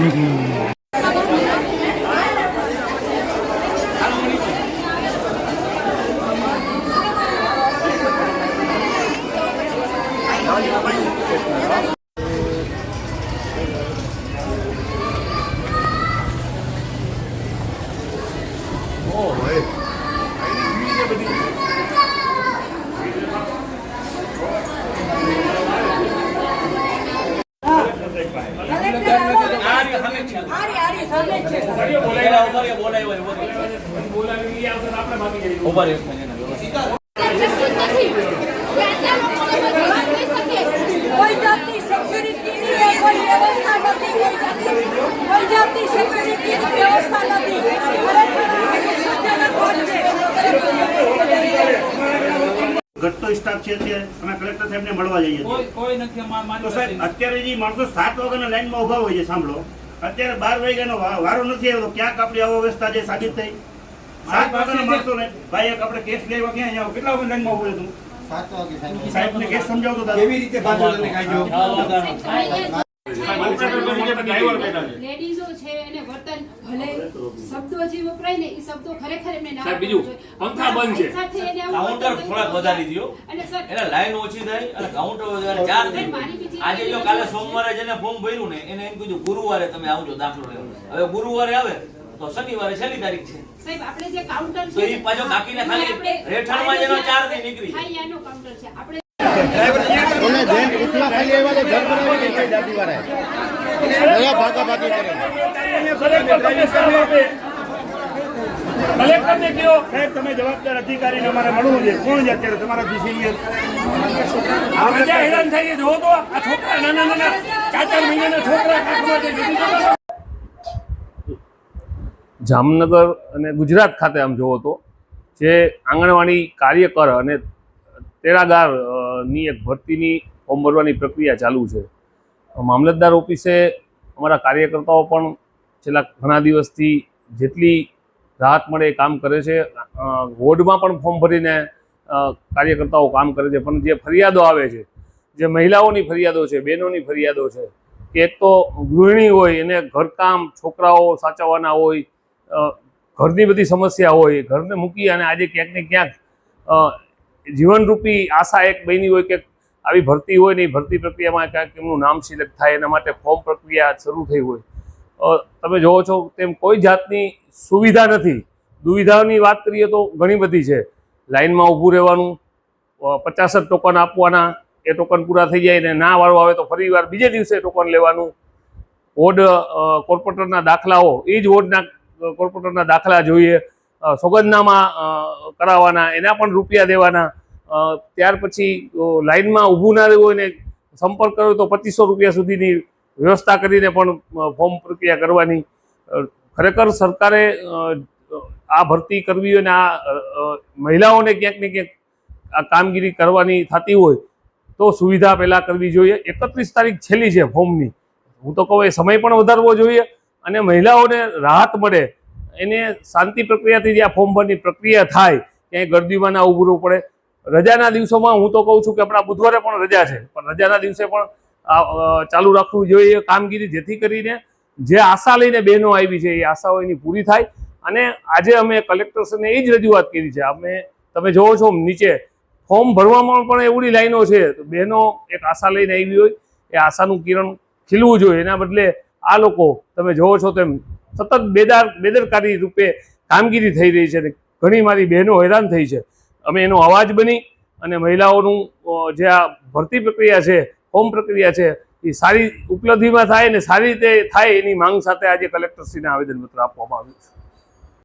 Mm-hmm. ઘટતો staff છે અત્યારે અમે કલેક્ટર સાહેબને મળવા જઈએ કોઈ કોઈ નથી મા- મારી તો સાહેબ અત્યારે જે માણસો સાત વાગ્યાના લાઈનમાં ઊભા હોય છે સાંભળો. અત્યારે બાર વાગ્યાનો વારો નથી આવ્યો ક્યાંક આપણી અવ્યવસ્થા જે સાબિત થઈ સાત વાગ્યાના મળતો ને ભાઈ એક આપણે કેસ લેવા ક્યાં જાવ કેટલા વાગે લાઈનમાં ઊભો સાહેબ ને કેસ સમજાવતો હતા કેવી રીતે બાંધો તને કાઢ્યો ડ્રાઈવર બેઠા છે લેડીઝો છે એને વર્તન ભલે શબ્દો જે વપરાય ને એ શબ્દો ખરેખર એમને ના સાહેબ, બીજું, પંખા બંધ છે. એને કાઉન્ટર થોડાક વધારી દ્યો. અને સર એને લાઈન ઓછી થાય અને કાઉન્ટર વધારે ચાર થઈ. આજે જો કાલે સોમવારે જેને ફોર્મ ભર્યું ને એને એમ કીધું ગુરુવારે તમે આવજો દાખલો લેવા. હવે ગુરુવારે આવે તો શનિવારે છેલ્લી તારીખ છે. સાહેબ આપણે જે કાઉન્ટર તો એ પાછો બાકીના ખાલી રેઠાણમાં જેનો ચાર દી નીકળી. હા, યાનો કાઉન્ટર છે. આપણે ઓલે જેન ઉઠવા ખાલી આવ્યા તો ઘર બનાવી દે કઈ દાદી વાળા બધા ભાગા ભાગી કરે કલેક્ટરને કયો સાહેબ તમે જવાબદાર અધિકારીને અમારે મળવું છે. કોણ છે અત્યારે તમારાથી સિનિયર? પ્રજા હેરાન થઈ છે તો આ છોકરા નાના નાના ચાર ચાર મહિનાના છોકરા કાંખમાં જામનગર અને ગુજરાત ખાતે આમ જોવો તો જે આંગણવાડી કાર્યકર અને તેરાગારની એક ભરતીની ફોર્મ ભરવાની પ્રક્રિયા ચાલુ છે. મામલતદાર ઓફિસે અમારા કાર્યકર્તાઓ પણ છેલ્લા ઘણા દિવસથી જેટલી રાહત મળે એ કામ કરે છે. વોર્ડમાં પણ ફોર્મ ભરીને કાર્યકર્તાઓ કામ કરે છે. પણ જે ફરિયાદો આવે છે, જે મહિલાઓની ફરિયાદો છે, બહેનોની ફરિયાદો છે, કે એક તો ગૃહિણી હોય, એને ઘરકામ છોકરાઓ સાચવવાના હોય ઘરની બધી સમસ્યા હોય, ઘરને મૂકી અને આજે ક્યાંક ને ક્યાંક જીવનરૂપી આશા એક બની હોય કે આવી ભરતી હોય ને ભરતી પ્રક્રિયામાં ક્યાંક એમનું નામ સિલેક્ટ થાય, એના માટે ફોર્મ પ્રક્રિયા શરૂ થઈ હોય. તમે જોવો છો તેમ કોઈ જાતની સુવિધા નથી. દુવિધાની વાત કરીએ તો ઘણી બધી છે. લાઇનમાં ઊભું રહેવાનું પચાસ જ ટોકન આપવાના, એ ટોકન પૂરા થઈ જાય ને ના વાળો આવે તો ફરી વાર બીજે દિવસે ટોકન લેવાનું. વોર્ડ કોર્પોરેટરના દાખલાઓ, એ જ વોર્ડના કોર્પોરેટરના દાખલા જોઈએ. સોગંદનામા કરાવવાના, એના પણ રૂપિયા દેવાના. ત્યાર પછી લાઇનમાં ઊભું ના રહેવું હોય ને સંપર્ક કર્યો તો પચીસો રૂપિયા સુધીની વ્યવસ્થા કરીને પણ ફોર્મ પ્રક્રિયા કરવાની. ખરેખર સરકારે આ ભરતી કરવી અને આ અ, અ, મહિલાઓને ક્યાંક ને ક્યાંક આ કામગીરી કરવાની થતી હોય તો સુવિધા પહેલાં કરવી જોઈએ. એકત્રીસ તારીખ છેલ્લી છે ફોર્મની. હું તો કહું એ સમય પણ વધારવો જોઈએ અને મહિલાઓને રાહત મળે. એને શાંતિ પ્રક્રિયાથી જે આ ફોર્મ ભરની પ્રક્રિયા થાય ક્યાંય ગરદીમાં ના રહેવું પડે. રજાના દિવસોમાં હું તો કહું છું કે આપણા બુધવારે પણ રજા છે. પણ રજાના દિવસે પણ ચાલુ રાખવું જોઈએ કામગીરી જેથી કરીને જે આશા લઈને બહેનો આવી છે, એ આશાઓ એની પૂરી થાય. અને આજે અમે કલેક્ટરશ્રીને એ જ રજૂઆત કરી છે. અમે, તમે જોવો છો નીચે, ફોર્મ ભરવામાં પણ એવડી લાઈનો છે. તો બહેનો એક આશા લઈને આવી હોય, એ આશાનું કિરણ ખીલવું જોઈએ. એના બદલે આ લોકો, તમે જોવો છો તેમ સતત બેદાર, બેદરકારી રૂપે કામગીરી થઈ રહી છે અને ઘણી મારી બહેનો હેરાન થઈ છે. અમે એનો અવાજ બની અને મહિલાઓનું જે આ ભરતી પ્રક્રિયા છે ફોર્મ પ્રક્રિયા છે, એ સારી ઉપલબ્ધિમાં થાય અને સારી રીતે થાય એની માંગ સાથે આજે કલેક્ટરશ્રીને આવેદનપત્ર આપવામાં આવ્યું છે.